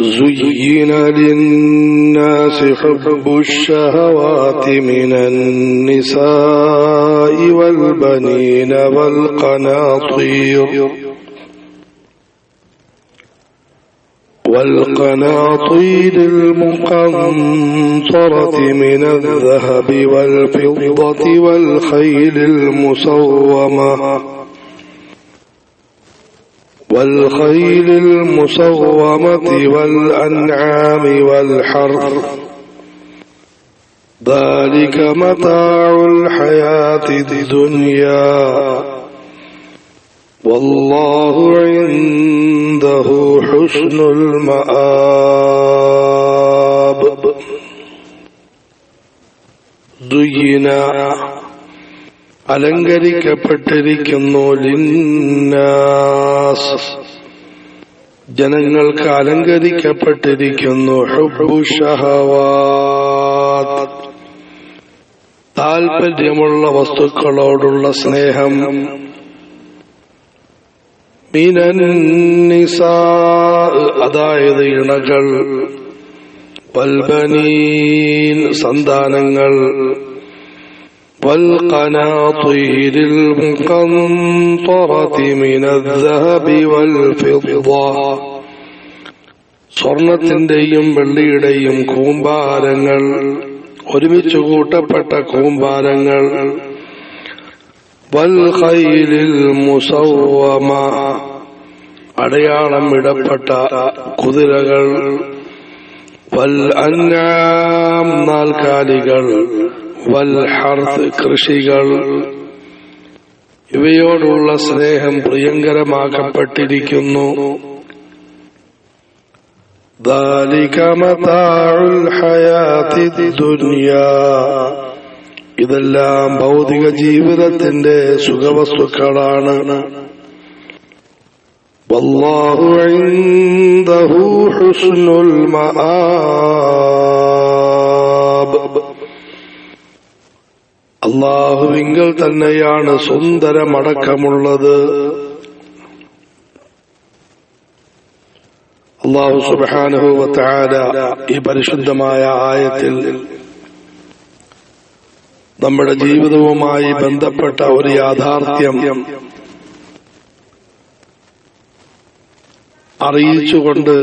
زين للناس حب الشهوات من النساء والبنين والقناطير والقناطير المقنطرة من الذهب والفضة والخيل المسومة والخيل المصومة والأنعام والحر. ذلك متاع الحياة الدنيا. والله عنده حسن المآب. دينا അലങ്കരിക്കപ്പെട്ടിരിക്കുന്നു ലിന്നാസ്. ജനങ്ങൾക്ക് അലങ്കരിക്കപ്പെട്ടിരിക്കുന്നു താൽപര്യമുള്ള വസ്തുക്കളോടുള്ള സ്നേഹം. അതായത് ഇണകൾ. പൽബനീൻ സന്താനങ്ങൾ. والقناطير المقنطرة من الذهب والفضة സ്വർണത്തിന്റെയും വെള്ളിയുടെയും കൂമ്പാരങ്ങൾ ഒരുമിച്ച് കൂട്ടപ്പെട്ട കൂമ്പാരങ്ങൾ വൽഖൈലിൽ മുസവമ അടയാളം ഇടപ്പെട്ട കുതിരകൾ വൽ അന്നാം നാൽക്കാലികൾ വൽഹർത്ത് കൃഷികൾ. ഇവയോടുള്ള സ്നേഹം പ്രിയങ്കരമാക്കപ്പെട്ടിരിക്കുന്നു. ഇതെല്ലാം ഭൗതിക ജീവിതത്തിന്റെ സുഖവസ്തുക്കളാണ്. വല്ലാഹു അള്ളാഹുവിങ്കൽ തന്നെയാണ് സുന്ദരമടക്കമുള്ളത്. അള്ളാഹു സുബാനുഭവത്താര ഈ പരിശുദ്ധമായ ആയത്തിൽ നമ്മുടെ ജീവിതവുമായി ബന്ധപ്പെട്ട ഒരു യാഥാർത്ഥ്യം അറിയിച്ചുകൊണ്ട്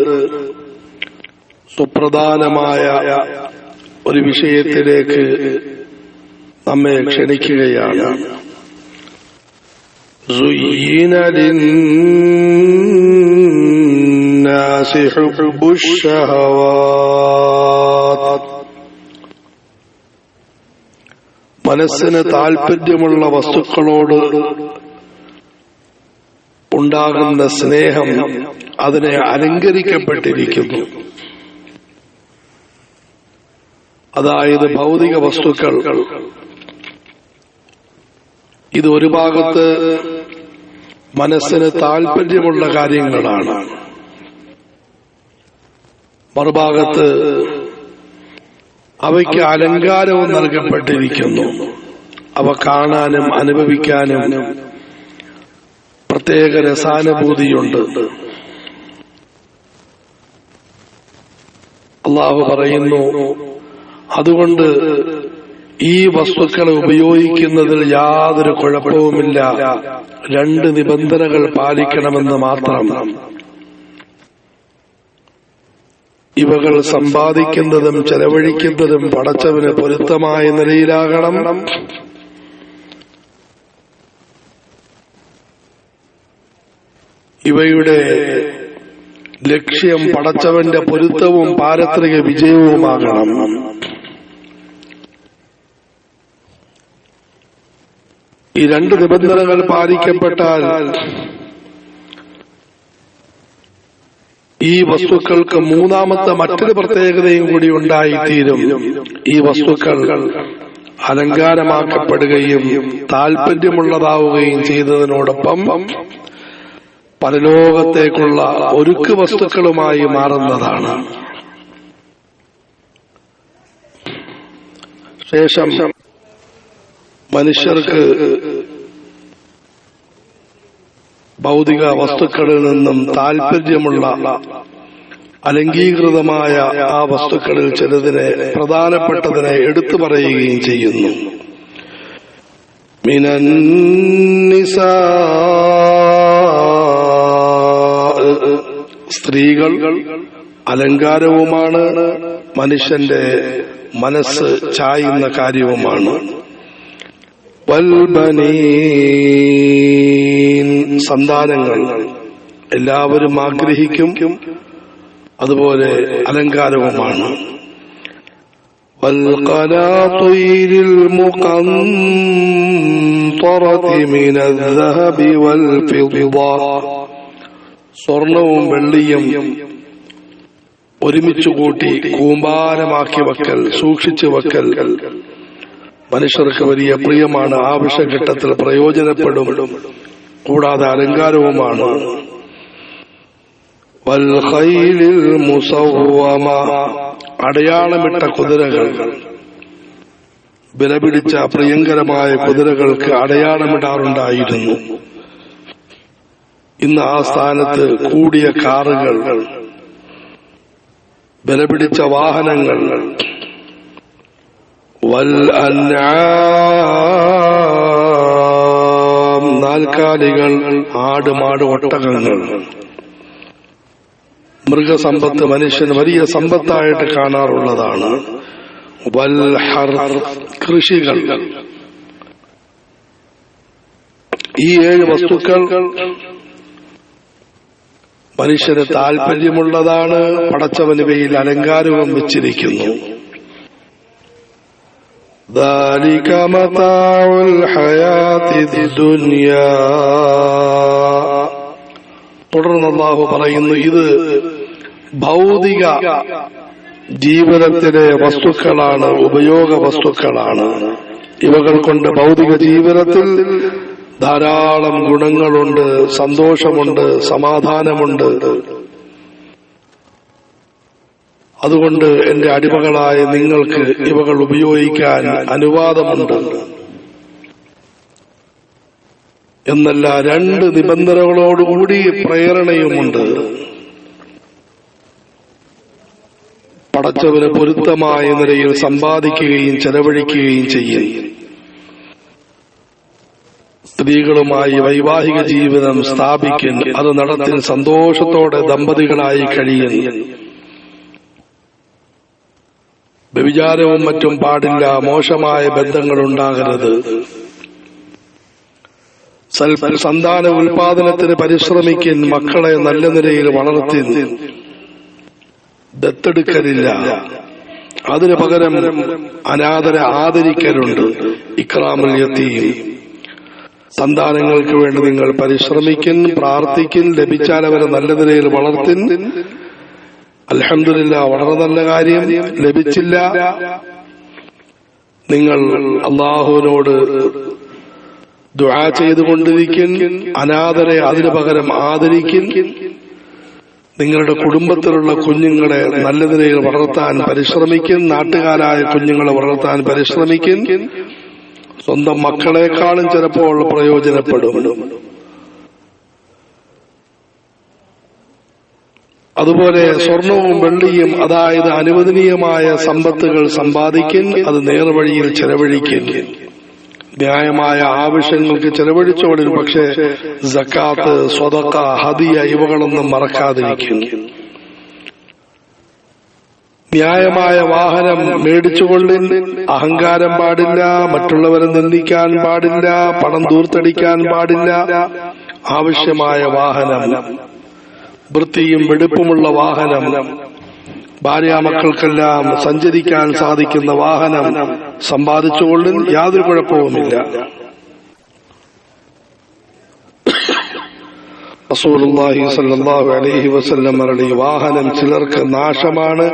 സുപ്രധാനമായ ഒരു വിഷയത്തിലേക്ക് നമ്മെ ക്ഷണിക്കുകയാണ് زين للناس حب الشهوات മനസ്സിന് താൽപര്യമുള്ള വസ്തുക്കളോട് ഉണ്ടാകുന്ന സ്നേഹം അതിനെ അലങ്കരിക്കപ്പെട്ടിരിക്കുന്നു അതായത് ഭൗതിക വസ്തുക്കൾ ഇത് ഒരു ഭാഗത്ത് മനസ്സിന് താല്പര്യമുള്ള കാര്യങ്ങളാണ്. മറുഭാഗത്ത് അവയ്ക്ക് അലങ്കാരവും നൽകപ്പെട്ടിരിക്കുന്നു. അവ കാണാനും അനുഭവിക്കാനും പ്രത്യേക രസാനുഭൂതിയുണ്ട്. അള്ളാഹു പറയുന്നു അതുകൊണ്ട് ഈ വസ്തുക്കളെ ഉപയോഗിക്കുന്നതിൽ യാതൊരു കുഴപ്പവുമില്ല. രണ്ട് നിബന്ധനകൾ പാലിക്കണമെന്ന് മാത്രം. ഇവകൾ സമ്പാദിക്കുന്നതും ചെലവഴിക്കുന്നതും പടച്ചവന് പൊരുത്തമായ നിലയിലാകണം. ഇവയുടെ ലക്ഷ്യം പടച്ചവന്റെ പൊരുത്തവും പാരത്രിക വിജയവുമാകണം. ഈ രണ്ട് നിബന്ധനകൾ പാലിക്കപ്പെട്ടാൽ ഈ വസ്തുക്കൾക്ക് മൂന്നാമത്തെ മറ്റൊരു പ്രത്യേകതയും കൂടി ഉണ്ടായിത്തീരും. ഈ വസ്തുക്കൾ അലങ്കാരമാക്കപ്പെടുകയും താല്പര്യമുള്ളതാവുകയും ചെയ്തതിനോടൊപ്പം പരലോകത്തേക്കുള്ള ഒരുക്ക് വസ്തുക്കളുമായി മാറുന്നതാണ്. ശേഷം മനുഷ്യർക്ക് ഭൗതിക വസ്തുക്കളിൽ നിന്നും താല്പര്യമുള്ള അലങ്കീകൃതമായ ആ വസ്തുക്കളിൽ ചിലതിനെ പ്രധാനപ്പെട്ടതിനെ എടുത്തു പറയുകയും ചെയ്യുന്നു. മിനന്നിസാ സ്ത്രീകൾ അലങ്കാരവുമാണ് മനുഷ്യന്റെ മനസ്സ് ചായുന്ന കാര്യവുമാണ്. സന്താനങ്ങൾ എല്ലാവരും ആഗ്രഹിക്കും അതുപോലെ അലങ്കാരവുമാണ് والقناطير المقنطرة من الذهب والفضة സ്വർണവും വെള്ളിയും ഒരുമിച്ച് കൂട്ടി കൂമ്പാരമാക്കി വെക്കൽ സൂക്ഷിച്ചു വെക്കൽ മനുഷ്യർക്ക് വലിയ പ്രിയമാണ്. ആവശ്യഘട്ടത്തിൽ പ്രയോജനപ്പെടും. കൂടാതെ അലങ്കാരവുമാണ്. അടയാളമിട്ട കുതിരകൾ. വിലപിടിച്ച പ്രിയങ്കരമായ കുതിരകൾക്ക് അടയാളമിടാറുണ്ടായിരുന്നു. ഇന്ന് ആ സ്ഥാനത്ത് കൂടിയ കാറുകൾ. വിലപിടിച്ച വാഹനങ്ങൾ. വൽ അൻആം നാൽക്കാലികൾ ആട് മാട് ഒട്ടകങ്ങൾ. മൃഗസമ്പത്ത് മനുഷ്യൻ വലിയ സമ്പത്തായിട്ട് കാണാറുള്ളതാണ്. വൽഹർ കൃഷികൾ. ഈ ഏഴ് വസ്തുക്കൾ മനുഷ്യന് താല്പര്യമുള്ളതാണ് പടച്ചവനുവയിൽ അലങ്കാരവും വെച്ചിരിക്കുന്നു. ذلك متاع الحياة الدنيا തുടർന്ന് അള്ളാഹു പറയുന്നു ഇത് ഭൗതിക ജീവിതത്തിലെ വസ്തുക്കളാണ് ഉപയോഗ വസ്തുക്കളാണ് ഇവകൾ കൊണ്ട് ഭൗതിക ജീവിതത്തിൽ ധാരാളം ഗുണങ്ങളുണ്ട് സന്തോഷമുണ്ട് സമാധാനമുണ്ട് അതുകൊണ്ട് എന്റെ അടിമകളായ നിങ്ങൾക്ക് ഇവകൾ ഉപയോഗിക്കാൻ അനുവാദമുണ്ട്. എന്നല്ല രണ്ട് നിബന്ധനകളോടുകൂടി പ്രേരണയുമുണ്ട്. പടച്ചവന് പൊരുത്തമായ നിലയിൽ സമ്പാദിക്കുകയും ചെലവഴിക്കുകയും ചെയ്യും. സ്ത്രീകളുമായി വൈവാഹിക ജീവിതം സ്ഥാപിക്കും അത് നടത്തിൽ സന്തോഷത്തോടെ ദമ്പതികളായി കഴിയും. വ്യഭിചാരവും മറ്റും പാടില്ല മോശമായ ബന്ധങ്ങൾ ഉണ്ടാകരുത്. സന്താന ഉൽപാദനത്തിന് പരിശ്രമിക്കൻ മക്കളെ നല്ല നിലയിൽ വളർത്തി. ദത്തെടുക്കലില്ല. അതിനു പകരം അനാദര ആദരിക്കലുണ്ട്. ഇക്രാമിൽ എത്തിയും സന്താനങ്ങൾക്ക് വേണ്ടി നിങ്ങൾ പരിശ്രമിക്കും പ്രാർത്ഥിക്കും ലഭിച്ചാൽ അവരെ നല്ല നിലയിൽ വളർത്തിൻ. അലഹമില്ല വളരെ നല്ല കാര്യം. ലഭിച്ചില്ല. നിങ്ങൾ അള്ളാഹുവിനോട് ദുആ ചെയ്തുകൊണ്ടിരിക്കും. അനാഥരെ അതിനു പകരം ആദരിക്കും. നിങ്ങളുടെ കുടുംബത്തിലുള്ള കുഞ്ഞുങ്ങളെ നല്ല നിലയിൽ വളർത്താൻ പരിശ്രമിക്കും. നാട്ടുകാരായ കുഞ്ഞുങ്ങളെ വളർത്താൻ പരിശ്രമിക്കും. സ്വന്തം മക്കളെക്കാളും ചിലപ്പോൾ പ്രയോജനപ്പെടും. അതുപോലെ സ്വർണവും വെള്ളിയും അതായത് അനുവദനീയമായ സമ്പത്തുകൾ സമ്പാദിക്കും അത് നേർവഴിയിൽ ചെലവഴിക്കും ന്യായമായ ആവശ്യങ്ങൾക്ക് ചെലവഴിച്ചോളിൽ പക്ഷേ ജക്കാത്ത് സ്വതക്ക ഹദിയ ഇവകളൊന്നും മറക്കാതിരിക്കും ന്യായമായ വാഹനം മേടിച്ചുകൊള്ളിൻ അഹങ്കാരം പാടില്ല മറ്റുള്ളവരെ നിന്ദിക്കാൻ പാടില്ല പണം ദൂർത്തടിക്കാൻ പാടില്ല. ആവശ്യമായ വാഹനം വൃത്തിയും വെടുപ്പുമുള്ള വാഹനം. ഭാര്യാമക്കൾക്കെല്ലാം സഞ്ചരിക്കാൻ സാധിക്കുന്ന വാഹനം സമ്പാദിച്ചുകൊണ്ട് യാതൊരു കുഴപ്പവുമില്ല. റസൂലുള്ളാഹി അലൈഹി വസല്ലം വാഹനം ചിലർക്ക് നാശമാണ്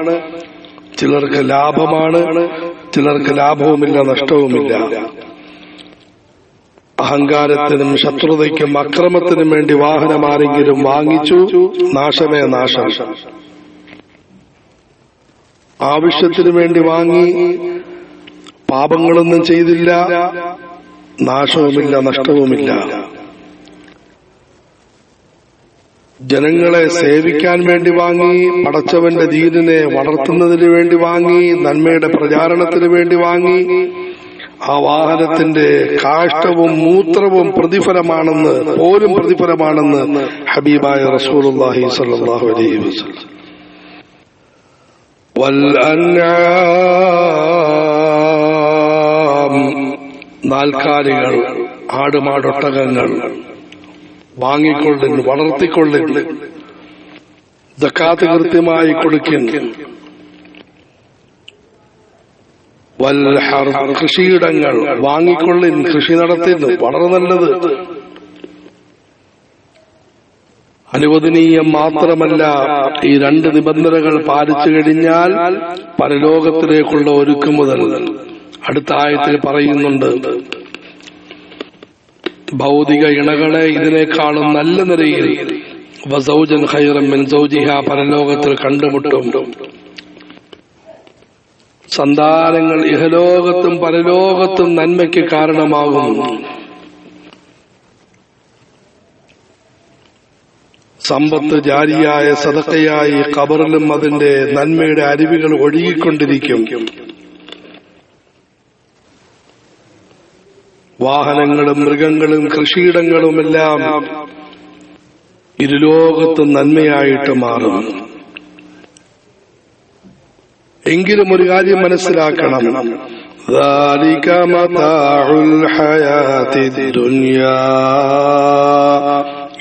ചിലർക്ക് ലാഭമാണ് ചിലർക്ക് ലാഭവുമില്ല നഷ്ടവുമില്ല. അഹങ്കാരത്തിനും ശത്രുതയ്ക്കും അക്രമത്തിനും വേണ്ടി വാഹനം ആരെങ്കിലും വാങ്ങിച്ചു നാശമേ നാശം. ആവശ്യത്തിനു വേണ്ടി വാങ്ങി പാപങ്ങളൊന്നും ചെയ്തില്ല നാശവുമില്ല നഷ്ടവുമില്ല. ജനങ്ങളെ സേവിക്കാൻ വേണ്ടി വാങ്ങി പടച്ചവന്റെ ദീനിനെ വളർത്തുന്നതിന് വേണ്ടി വാങ്ങി നന്മയുടെ പ്രചാരണത്തിന് വേണ്ടി വാങ്ങി ആ വാഹനത്തിന്റെ കാഷ്ടവും മൂത്രവും പ്രതിഫലമാണെന്ന് പോലും പ്രതിഫലമാണെന്ന് ഹബീബായ റസൂലുള്ളാഹി സ്വല്ലല്ലാഹു അലൈഹി വസല്ലം. നാൽക്കാലികൾ ആടുമാടൊട്ടകങ്ങൾ വാങ്ങിക്കൊള്ളിൻ വളർത്തിക്കൊള്ളിൻ ദക്കാത്ത് കൃത്യമായി കൊടുക്കിൻ കൃഷിയിടങ്ങൾ വാങ്ങിക്കൊള്ളിൻ കൃഷി നടത്തുന്നു വളരെ നല്ലത്. അനുവദനീയം മാത്രമല്ല ഈ രണ്ട് നിബന്ധനകൾ പാലിച്ചു കഴിഞ്ഞാൽ പരലോകത്തിലേക്കുള്ള ഒരുക്കു മുതൽ അടുത്ത ആയത്തിൽ പറയുന്നുണ്ട്. ഭൗതിക ഇണകളെ ഇതിനേക്കാളും നല്ല നിലയിൽ വസൗജൻ ഹൈറം മിൻ സൗജിഹ പരലോകത്തിൽ കണ്ടുമുട്ടും. സന്താനങ്ങൾ ഇഹലോകത്തും പരലോകത്തും നന്മയ്ക്ക് കാരണമാകുന്നു. സമ്പത്ത് ജാരിയായ സതക്കയായി കബറിലും അതിന്റെ നന്മയുടെ അരുവികൾ ഒഴുകിക്കൊണ്ടിരിക്കും. വാഹനങ്ങളും മൃഗങ്ങളും കൃഷിയിടങ്ങളുമെല്ലാം ഇരുലോകത്തും നന്മയായിട്ട് മാറും എങ്കിലും ഒരു കാര്യം മനസ്സിലാക്കണം.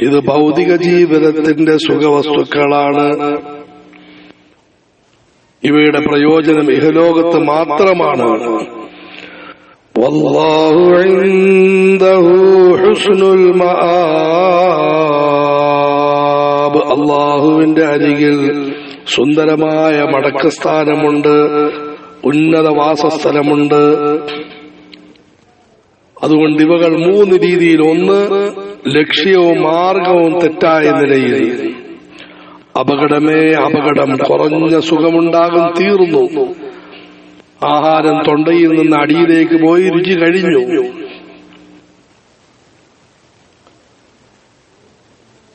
ഇത് ഭൗതിക ജീവിതത്തിന്റെ സുഖവസ്തുക്കളാണ്. ഇവയുടെ പ്രയോജനം ഇഹലോകത്ത് മാത്രമാണ്. അള്ളാഹുവിന്റെ അരികിൽ സുന്ദരമായ മടക്കസ്ഥാനമുണ്ട്. ഉന്നത വാസസ്ഥലമുണ്ട്. അതുകൊണ്ട് ഇവകൾ മൂന്ന് രീതിയിൽ ഒന്ന് ലക്ഷ്യവും മാർഗവും തെറ്റായ നിലയിൽ. അപകടമേ അപകടം. കുറഞ്ഞ സുഖമുണ്ടാകും തീർന്നു. ആഹാരം തൊണ്ടയിൽ നിന്ന് അടിയിലേക്ക് പോയി രുചി കഴിഞ്ഞു.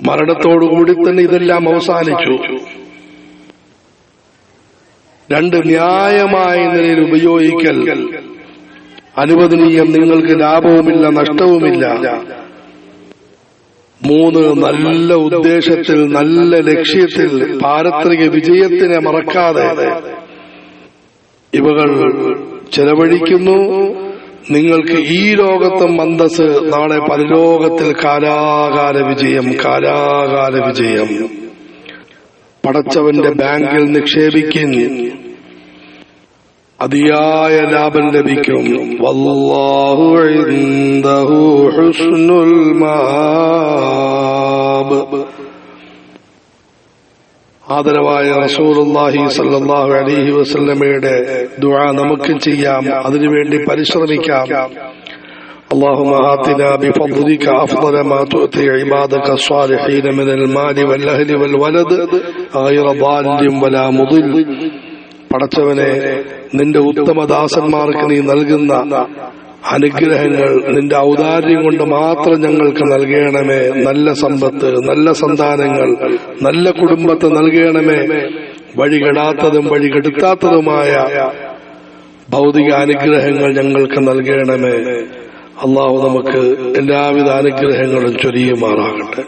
മരണത്തോടുകൂടി തന്നെ ഇതെല്ലാം അവസാനിച്ചു. രണ്ട് ന്യായമായ നിലയിൽ ഉപയോഗിക്കൽ. അനുവദനീയം നിങ്ങൾക്ക് ലാഭവുമില്ല നഷ്ടവുമില്ല. മൂന്ന് നല്ല ഉദ്ദേശത്തിൽ നല്ല ലക്ഷ്യത്തിൽ പാരത്രിക വിജയത്തിനെ മറക്കാതെ. ഇവകൾ ചെലവഴിക്കുന്നു. നിങ്ങൾക്ക് ഈ ലോകത്തും മന്ദസ് നാളെ പരലോകത്തിൽ കാലാകാല വിജയം കാലാകാല വിജയം. പടച്ചവന്റെ ബാങ്കിൽ നിക്ഷേപിക്കും അതിയായ ലാഭം ലഭിക്കും. ആദരവായ റസൂലുള്ളാഹി സല്ലാഹു അലഹി വസല്ലമയുടെ ദുആ നമുക്ക് ചെയ്യാം. അതിനുവേണ്ടി പരിശ്രമിക്കാം. اللهم آتنا بفضلك أفضل ما تؤتي عبادك الصالحين من المال والأهل والولد غير ضال ولا مضل പടച്ചവനെ നിന്റെ ഉത്തമദാസന്മാർക്ക് നീ നൽകുന്ന അനുഗ്രഹങ്ങൾ നിന്റെ ഔദാര്യം കൊണ്ട് മാത്രം ഞങ്ങൾക്ക് നൽകണമേ നല്ല സമ്പത്ത് നല്ല സന്താനങ്ങൾ നല്ല കുടുംബത്തെ നൽകണമേ വഴികെടാത്തതും വഴികെടുത്താത്തതുമായ ഭൗതിക അനുഗ്രഹങ്ങൾ ഞങ്ങൾക്ക് നൽകണമേ അള്ളാഹു നമുക്ക് എല്ലാവിധ അനുഗ്രഹങ്ങളും ചൊരിയുമാറാകട്ടെ.